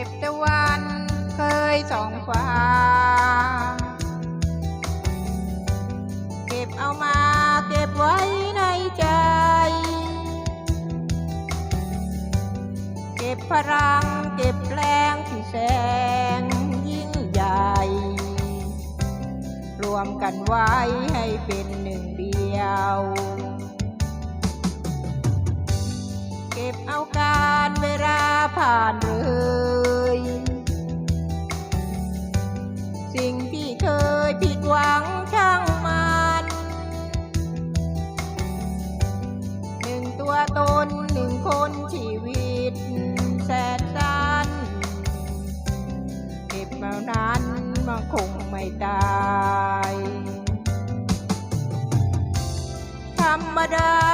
ก็บตะวันเคยส่องฟ้า เก็บเอามาเก็บไว้ในใจ เก็บพลังเก็บแรงที่แสนยิ่งใหญ่ รวมกันไว้ให้เป็นหนึ่งเดียว เก็บเอาการเวลาผ่านเลย คนชีวิตแสนสั้นเก็บมานั้นมันคงไม่ตาย ธรรมดา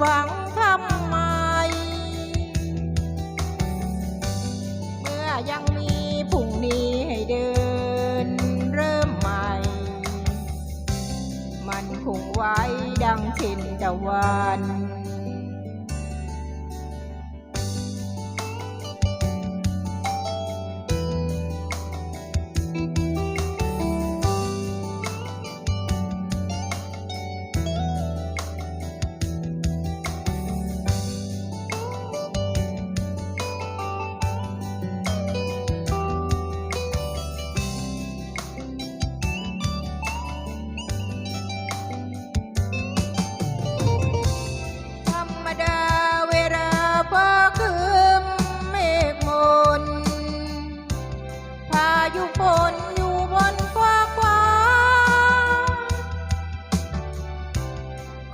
หวังทำไม เมื่อยังมีพรุ่งนี้ให้เดินเริ่มใหม่ มันคงไว้ดังเช่นตะวัน พายุฝนอยู่บนฟ้ากฟ้าง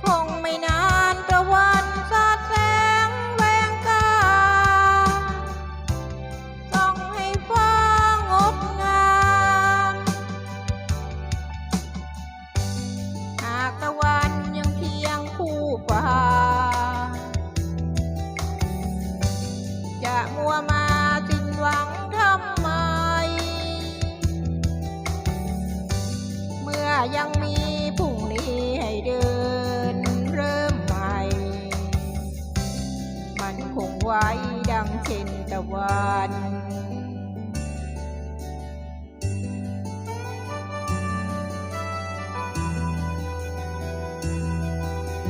คงไม่นานตะวันสาดแสงแวงกาส่องให้ฟ้างดงามหากตะวัน ยังมีพรุ่งนี้ให้เดินเริ่มใหม่ มันคงไว้ดังเช่นตะวัน